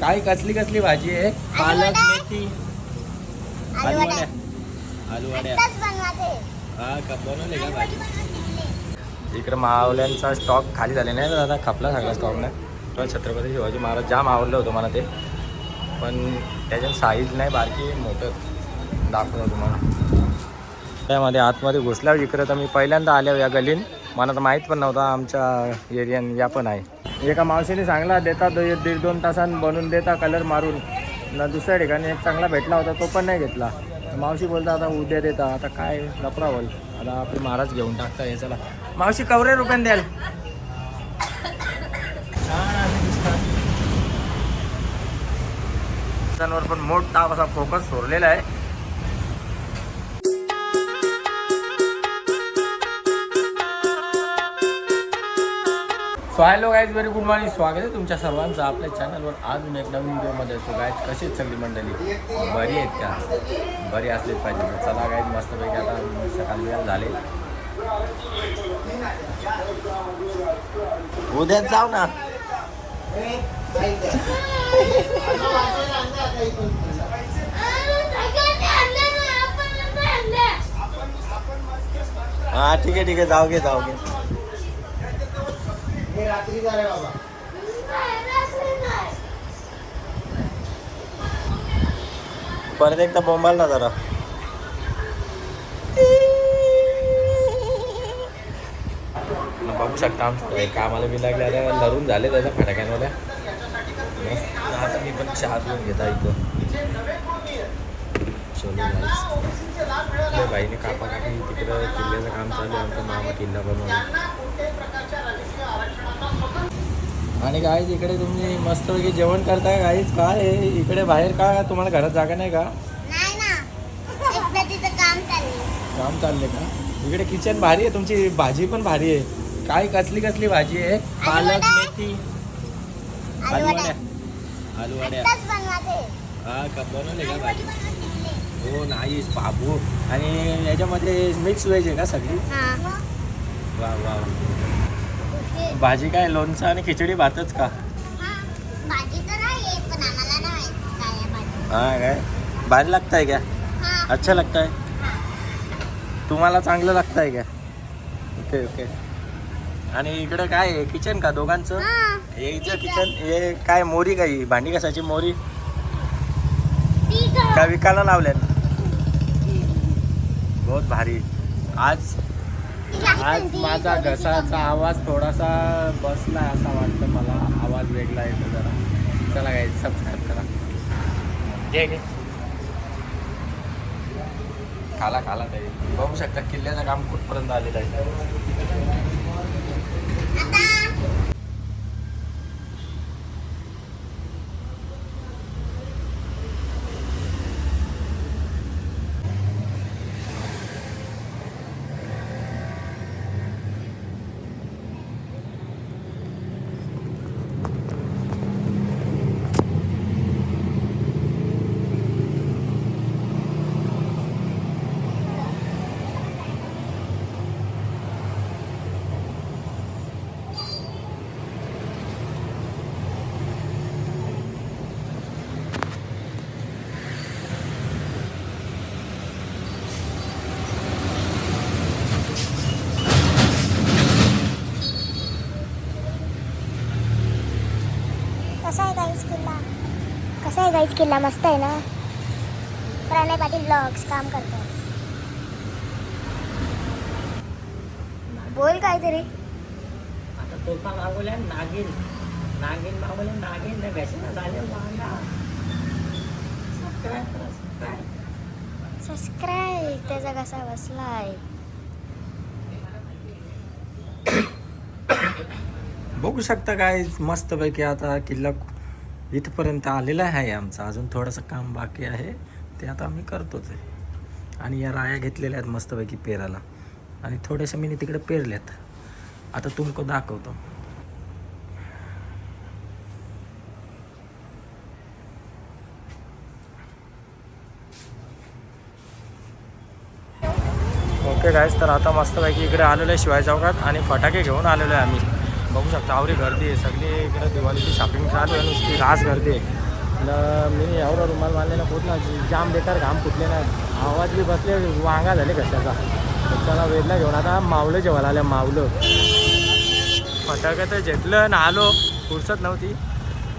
काय कसली कसली भाजी आहे? पालक मेथी. हा का बनवले का भाजी? इकडे मावल्यांचा स्टॉक खाली झाले नाही दादा खपला सगळा स्टॉक नाही पण छत्रपती शिवाजी महाराज जाम आवडलं होतं मला ते. पण त्याच्यात साईज नाही बारकी मोठं. दाखवलं तुम्हाला. त्यामध्ये आतमध्ये घुसल्यावर इकडे तर मी पहिल्यांदा आल्यावर या गलीन मला तर माहीत पण नव्हता आमच्या एरियान या पण आहे. एका मावशीने सांगला देता दो दीड दोन तासांत बनवून देता कलर मारून. ना दुसऱ्या ठिकाणी एक चांगला भेटला होता तो पण नाही घेतला. मावशी बोलता आता उद्या देता आता काय लपडा बोल आता आपले महाराज घेऊन टाकता हे चला. मावशी कवरे रुपयान द्याल. पण मोठा असा फोकस सोडलेला आहे. So hello guys very good morning स्वागत आहे तुमच्या सर्वांचं आपल्या चॅनलवर अजून एक नवीन व्हिडिओमध्ये असतो. गायज कशी आहेत सगळी मंडळी? बरी आहेत का? बरी असलीच पाहिजे. चला गायज मस्तपैकी आता सकाळी वेळ झाले. उद्या जाऊ ना. हां ठीक आहे ठीक आहे. जाऊ घे जाऊ घे. परत एकदा बोंबाल ना जरा. बघू शकता आमचं कामाला बी लागले आता धरून झाले त्याच्या फटाक्यांमध्ये. आता मी पण चहा पिऊन घेता इथं. चलो बाईने कापा कापी तिकडं किल्ल्याचं काम चालू आहे आमचा मामा किल्ला बनवला. आणि गाईज इकडे तुम्ही मस्तपैकी जेवण करताय गाईज काय आहे इकडे बाहेर का? तुम्हाला घरात जागा नाही का? काम चालले का? इकडे किचन भारी आहे तुमची भाजी पण भारी आहे. काय कसली कसली भाजी आहे? पालक मेथी. आलू आलू वड्या वड्या. आलू वड्या. आत्ताच बनवायचे हा का बनवले का भाजी? हो नाही बाबू. आणि याच्यामध्ये मिक्स व्हेज आहे का सगळी? वा वा. भाजी काय लोणचं आणि खिचडी भातच का? हा. भाजी तर आहे पण आम्हाला नाही माहीत काय आहे भाजी. हा काय? भारी आहे हा. अच्छा लगता है. तुम्हाला चांगलं लागतं आहे का? Okay okay. आणि इकडे काय आहे? किचन का दोघांचं? हा. इथं किचन हे काय मोरी का ही? भांडी कशाची मोरी. का विकायला लावल्यात? बहुत भारी. आज आज माझा घसाचा आवाज थोडासा बसला असा वाटतं मला. आवाज वेगळा येतो जरा. चला काय सबस्क्राईब करा. घे घे खाला खाला ताई बघू शकता किल्ल्याचं काम कुठपर्यंत आलेलं आहे. कसा आहे गाईज किल्ला मस्त आहे ना? प्रणय पाटील ब्लॉग्स काम करतो बोल काहीतरी आता तोफा मागवल्या नागिन। नागिन मागवल्या नागिन। नाही भेटला झाले वांगा सबस्क्राईब करा सबस्क्राईब सबस्क्राईब त्याचा कसा बसलाय बघू शकता काय मस्तपैकी आता किल्ला इथपर्यंत आलेला आहे आमचा. अजून थोडंसं काम बाकी आहे. ते आता आम्ही करतोच आहे. आणि या राया घेतलेल्या आहेत मस्तपैकी पेराला आणि थोड्याशा मी तिकडे पेरल्यात. आता तुमको दाखवतो. ओके गायस तर आता मस्तपैकी इकडे आलेलो आहे शिवाय चौकात आणि फटाके घेऊन आलेलो आहे आम्ही. बघू शकता आवरी गर्दी आहे. सगळी इकडे दिवाळीची शॉपिंग चालू आहे नुसती रास गर्दी आहे. न मी एवढा रुमाल मारलेला पूर्ण जाम बेकार घाम फुटले ना आवाज बी बसले वांगा झाले कशाचा त्याला वेदला घेऊन आता मावलं जेवायला आल्या मावलं फटाकं तर घेतलं ना आलो. फुरसत नव्हती.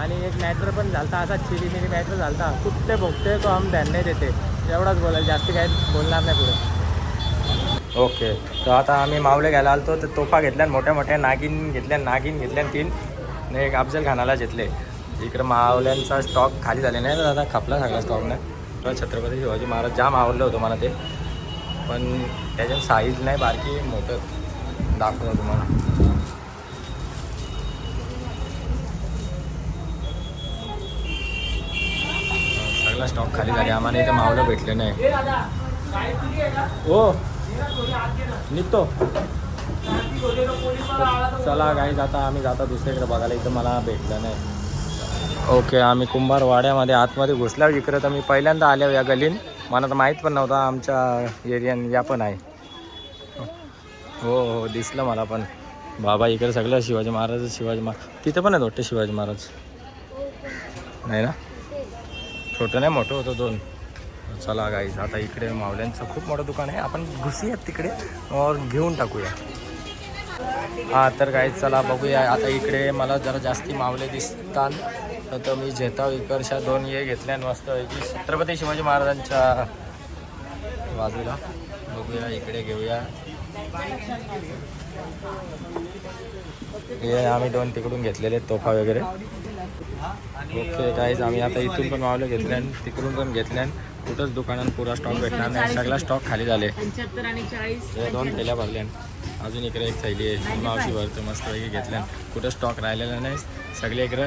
आणि एक मॅटर पण झालता असा चिरी मिरी मॅटर झालता. कुठते भोगते तो आम ध्यान नाही देते. एवढाच बोलायला जास्त काही बोलणार नाही पुढे. ओके. तर आता आम्ही मावळे घ्यायला आलतो तर तोफा घेतल्या मोठ्या मोठ्या नागिन घेतल्या नागिन घेतल्या तीन आणि एक अफजल खानाला घेतले. इकडं मावल्यांचा स्टॉक खाली झाले नाही तर दादा खपला सगळा स्टॉक नाही छत्रपती शिवाजी महाराज जाम आवडलं होतं मला ते. पण त्याच्यात साईज नाही बारकी मोठं. दाखवलं तुम्हाला. सगळा स्टॉक खाली झाले आम्हाला इथे मावलं भेटले नाही. हो निघतो. चला काही जाता आम्ही जाता दुसरीकडे बघायला. इथं मला भेटलं नाही. ओके आम्ही कुंभार वाड्यामध्ये आतमध्ये घुसल्या इकडे तर मी पहिल्यांदा आल्या या गलीन मला तर माहीत पण नव्हता आमच्या एरियान या पण आहे. हो हो दिसलं मला पण. बाबा इकडे सगळं शिवाजी महाराज शिवाजी महाराज तिथं पण आहेत वाटतं शिवाजी महाराज. नाही ना? छोटं नाही मोठं होतं दोन. चला गाईज आता इकडे मावल्यांचं खूप मोठं दुकान आहे. आपण घुसूयात तिकडे और घेऊन टाकूया. हा तर गाईज चला बघूया. आता इकडे मला जरा जास्ती मावले दिसतात. तर मी झेताव इकडच्या दोन ये घेतल्या मस्त छत्रपती शिवाजी महाराजांच्या बाजूला. बघूया इकडे घेऊया. हे आम्ही दोन तिकडून घेतलेले आहेत तोफा वगैरे. ओके काहीच आम्ही आता इथून पण मावलं घेतल्या तिकडून पण घेतल्या कुठंच दुकानात पुरा स्टॉक भेटणार नाही. सगळा स्टॉक खाली झाले. पंच्याहत्तर आणि चाळीस हे दोन केल्या भरल्या अजून इकडे एक थैली आहे. मावशी भरतो मस्त पैकी घेतल्या कुठं स्टॉक राहिलेला नाही. सगळे इकडं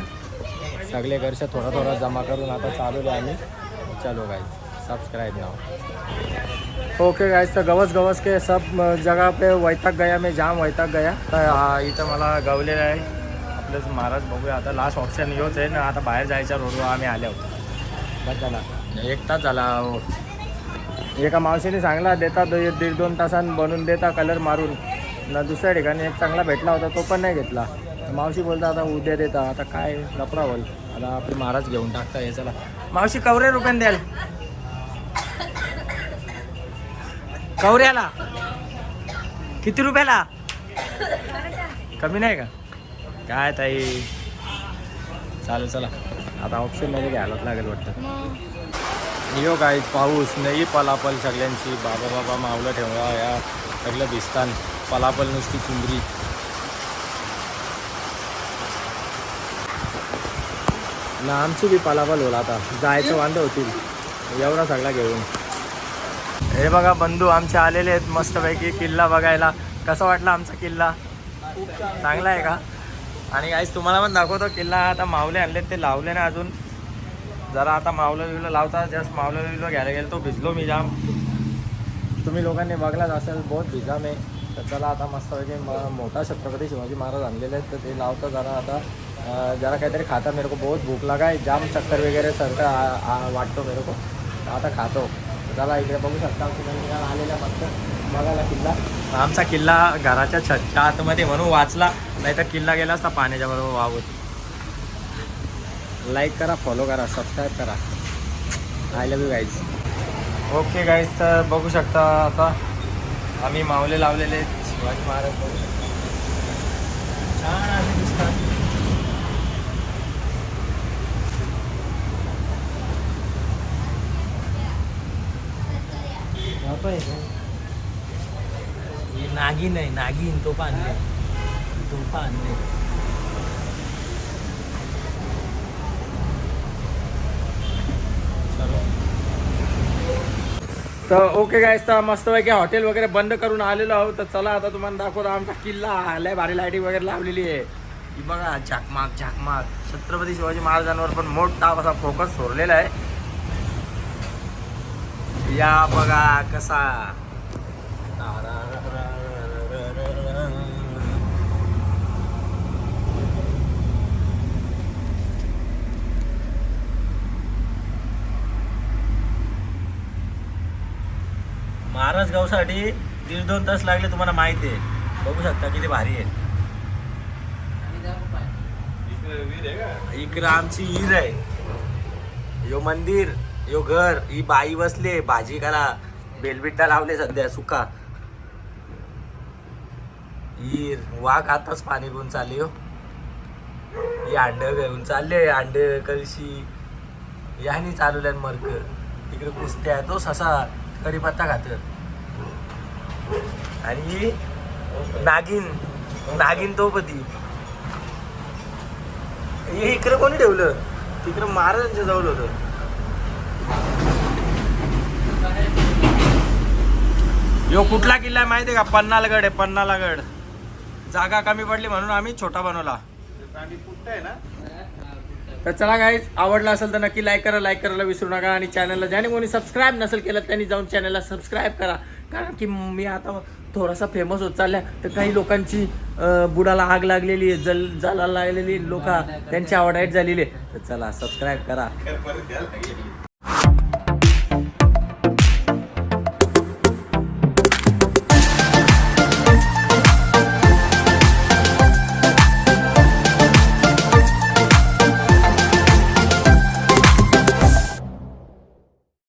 सगळे घरच्या थोडा थोडा जमा करून आता चालू आहे आम्ही. चलो गाइस सब्सक्राइब नाव ओके गाइस तर गवस गवस के सब जगह पे वैताग गया मैं जाम वैताग गया. तर हा, इथं मला गवलेलं आहे. आपलंच महाराज बघूया. आता लास्ट ऑप्शन योच आहे ना आता बाहेर जायच्या रोडवर आम्ही आले होतो बस झाला. एक तास झाला हो. एका मावशीने सांगला देता दो- दीड दोन तासांत बनवून देता कलर मारून. न दुसऱ्या ठिकाणी एक चांगला भेटला होता तो पण नाही घेतला. मावशी बोलता आता उद्या देता आता काय लपरा बोल आता आपले महाराज घेऊन टाकता हे चला. मावशी कवरे रुपयाने द्याल. कवऱ्याला? किती रुपयाला? कमी नाही का? काय ताई? चालेल चला. आता ऑप्शनमध्ये घ्यायलाच लागेल वाटतं. यो काय पाऊस नाही पलापल सगळ्यांची. बाबा बाबा मावलं ठेवा या सगळं दिसतान. पलापल नुसती चुंदरी ना आमची बी पलापल होला आता. जायचं वांद होतील. एवढा सगळा घेऊन. हे बघा बंधू आमचे आलेले आहेत मस्तपैकी. किल्ला बघायला. कसा वाटला आमचा किल्ला? चांगला आहे का? आणि आज तुम्हाला पण दाखवतो किल्ला. आता मावले आणले ते लावले ना अजून. जरा आता मावलं बिवलं लावता जस्ट मावलं बिवलं घ्यायला गेलो तो भिजलो मी जाम. तुम्ही लोकांनी बघलाच असेल बहुत भिजाम आहे तर चला आता मस्तपैकी म- मोठा छत्रपती शिवाजी महाराज आणलेले आहेत तर ते लावतं जरा आता. जरा काहीतरी खाता मेरे को बहुत भूक लगा है जाम चक्कर वगैरे सारखं आ- वाटतो मेरे को. आता खातो. चला इकडे बघू शकता तुम्ही आलेल्या मस्त. बघायला किल्ला. आमचा किल्ला घराच्या छतच्या आतमध्ये म्हणून वाचला. नाही तर किल्ला गेला असता पाण्याच्या बरोबर वावत लाईक करा फॉलो करा सबस्क्राईब करा. I love you guys okay guys तर बघू शकता आता आम्ही मावले लावलेले आहेत. शिवाजी महाराज बघू शकता. छान असे दिसतात. नागिन आहे नागिन तो आणले तो आणले तर ओके गायस तर मस्तपैकी हॉटेल वगैरे बंद करून आलेलो आहोत. तर चला आता तुम्हाला दाखवतो आमचा किल्ला लय भारी लाईटिंग वगैरे लावलेली आहे. बघा झाकमाक झाकमाक. छत्रपती शिवाजी महाराजांवर पण मोठा असा फोकस सोडलेला आहे. या बघा कसा. महाराज गावसाठी दीड दोन तास लागले तुम्हाला माहिती आहे. बघू शकता किती भारी आहे. इकडं आमची ईद आहे. यो मंदिर यो घर ही बाई बसले भाजी करा बेलबिट्टा लावले सध्या सुका. ईर वाघ आताच पाणी घेऊन चालली हो. ही अंड घेऊन चालले अंड कळशी. यानी चालवल्या मर्क. तिकडे कुस्त्या तो हो, ससा. कढीपत्ता खात आणि नागिन नागिन तो पती हे इकडे कोणी ठेवलं? तिकडे महाराजांच्या जवळ होतं. यो कुठला किल्ला आहे माहिती आहे का? पन्नालगड आहे पन्नालागड. जागा कमी पडली म्हणून आम्ही छोटा बनवला. आहे ना? तर चला गाईज आवडला असेल तर नक्की लाईक करा लाईक करायला विसरू नका आणि चॅनलला ज्याने कोणी सबस्क्राईब नसेल केलं त्यांनी जाऊन चॅनलला सबस्क्राईब करा. कारण की मी आता थोडासा फेमस होत चालल्या. तर काही लोकांची बुडाला आग लागलेली आहे जल जलाला लागलेली लोक त्यांची आवडाईट झालेली आहे. तर चला सबस्क्राईब करा.